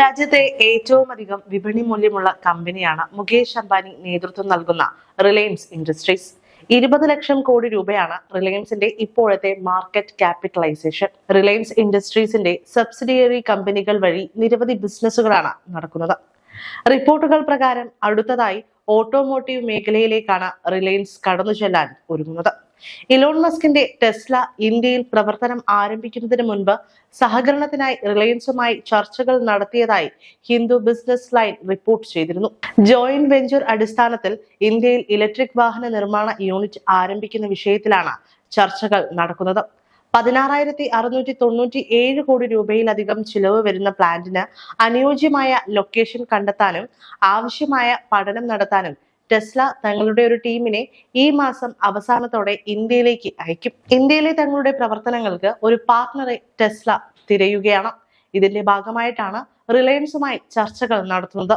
രാജ്യത്തെ ഏറ്റവും അധികം വിപണി മൂല്യമുള്ള കമ്പനിയാണ് മുകേഷ് അംബാനി നേതൃത്വം നൽകുന്ന റിലയൻസ് ഇൻഡസ്ട്രീസ്. ഇരുപത് ലക്ഷം കോടി രൂപയാണ് റിലയൻസിന്റെ ഇപ്പോഴത്തെ മാർക്കറ്റ് ക്യാപിറ്റലൈസേഷൻ റിലയൻസ് ഇൻഡസ്ട്രീസിന്റെ സബ്സിഡിയറി കമ്പനികൾ വഴി നിരവധി ബിസിനസ്സുകളാണ് നടക്കുന്നത്. റിപ്പോർട്ടുകൾ പ്രകാരം അടുത്തതായി ഓട്ടോമോട്ടീവ് മേഖലയിലേക്കാണ് റിലയൻസ് കടന്നു ചെല്ലാൻ ഒരുങ്ങുന്നത്. ഇലോൺ മസ്കിന്റെ ടെസ്ല ഇന്ത്യയിൽ പ്രവർത്തനം ആരംഭിക്കുന്നതിന് മുൻപ് സഹകരണത്തിനായി റിലയൻസുമായി ചർച്ചകൾ നടത്തിയതായി ഹിന്ദു ബിസിനസ് ലൈൻ റിപ്പോർട്ട് ചെയ്തിരുന്നു. ജോയിന്റ് വെഞ്ചർ അടിസ്ഥാനത്തിൽ ഇന്ത്യയിൽ ഇലക്ട്രിക് വാഹന നിർമ്മാണ യൂണിറ്റ് ആരംഭിക്കുന്ന വിഷയത്തിലാണ് ചർച്ചകൾ നടക്കുന്നത്. പതിനാറായിരത്തി അറുന്നൂറ്റി തൊണ്ണൂറ്റി ഏഴ് കോടി രൂപയിലധികം ചിലവ് വരുന്ന പ്ലാന്റിന് അനുയോജ്യമായ ലൊക്കേഷൻ കണ്ടെത്താനും ആവശ്യമായ പഠനം നടത്താനും ടെസ്ല തങ്ങളുടെ ഒരു ടീമിനെ ഈ മാസം അവസാനത്തോടെ ഇന്ത്യയിലേക്ക് അയക്കും. ഇന്ത്യയിലെ തങ്ങളുടെ പ്രവർത്തനങ്ങൾക്ക് ഒരു പാർട്ണറെ ടെസ്ല തിരയുകയാണ്. ഇതിന്റെ ഭാഗമായിട്ടാണ് റിലയൻസുമായി ചർച്ചകൾ നടത്തുന്നത്.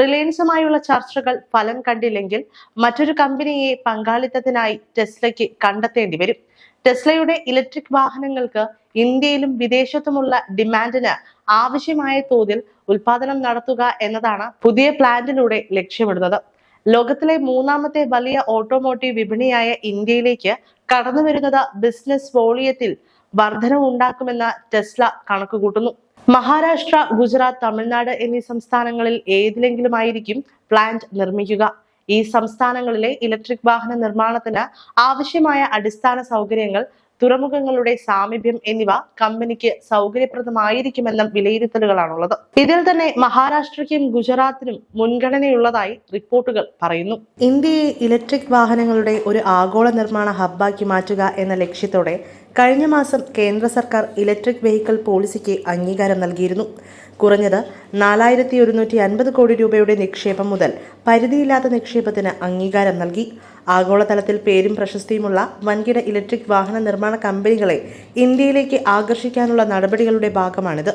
റിലയൻസുമായുള്ള ചർച്ചകൾ ഫലം കണ്ടില്ലെങ്കിൽ മറ്റൊരു കമ്പനിയെ പങ്കാളിത്തത്തിനായി ടെസ്ലയ്ക്ക് കണ്ടെത്തേണ്ടി വരും. ടെസ്ലയുടെ ഇലക്ട്രിക് വാഹനങ്ങൾക്ക് ഇന്ത്യയിലും വിദേശത്തുമുള്ള ഡിമാൻഡിന് ആവശ്യമായ തോതിൽ ഉൽപാദനം നടത്തുക എന്നതാണ് പുതിയ പ്ലാന്റിലൂടെ ലക്ഷ്യമിടുന്നത്. ലോകത്തിലെ മൂന്നാമത്തെ വലിയ ഓട്ടോമോട്ടീവ് വിപണിയായ ഇന്ത്യയിലേക്ക് കടന്നു വരുന്നത് ബിസിനസ് വോളിയത്തിൽ വർധനവ് ഉണ്ടാക്കുമെന്ന് ടെസ്ല കണക്കുകൂട്ടുന്നു. മഹാരാഷ്ട്ര ഗുജറാത്ത് തമിഴ്നാട് എന്നീ സംസ്ഥാനങ്ങളിൽ ഏതിലെങ്കിലുമായിരിക്കും പ്ലാന്റ് നിർമ്മിക്കുക. ഈ സംസ്ഥാനങ്ങളിലെ ഇലക്ട്രിക് വാഹന നിർമ്മാണത്തിന് ആവശ്യമായ അടിസ്ഥാന സൗകര്യങ്ങൾ തുറമുഖങ്ങളുടെ സാമീപ്യം എന്നിവ കമ്പനിക്ക് സൗകര്യപ്രദമായിരിക്കുമെന്ന വിലയിരുത്തലുകളാണുള്ളത്. ഇതിൽ തന്നെ മഹാരാഷ്ട്രയ്ക്കും ഗുജറാത്തിനും മുൻഗണനയുള്ളതായി റിപ്പോർട്ടുകൾ പറയുന്നു. ഇന്ത്യയെ ഇലക്ട്രിക് വാഹനങ്ങളുടെ ഒരു ആഗോള നിർമ്മാണ ഹബ്ബാക്കി മാറ്റുക എന്ന ലക്ഷ്യത്തോടെ കഴിഞ്ഞ മാസം കേന്ദ്ര സർക്കാർ ഇലക്ട്രിക് വെഹിക്കിൾ പോളിസിക്ക് അംഗീകാരം നൽകിയിരുന്നു. കുറഞ്ഞത് നാലായിരത്തി ഒരുന്നൂറ്റി അൻപത് കോടി രൂപയുടെ നിക്ഷേപം മുതൽ പരിധിയില്ലാത്ത നിക്ഷേപത്തിന് അംഗീകാരം നൽകി. ആഗോളതലത്തിൽ പേരും പ്രശസ്തിയുമുള്ള വൻകിട ഇലക്ട്രിക് വാഹന നിർമ്മാണ കമ്പനികളെ ഇന്ത്യയിലേക്ക് ആകർഷിക്കാനുള്ള നടപടികളുടെ ഭാഗമാണിത്.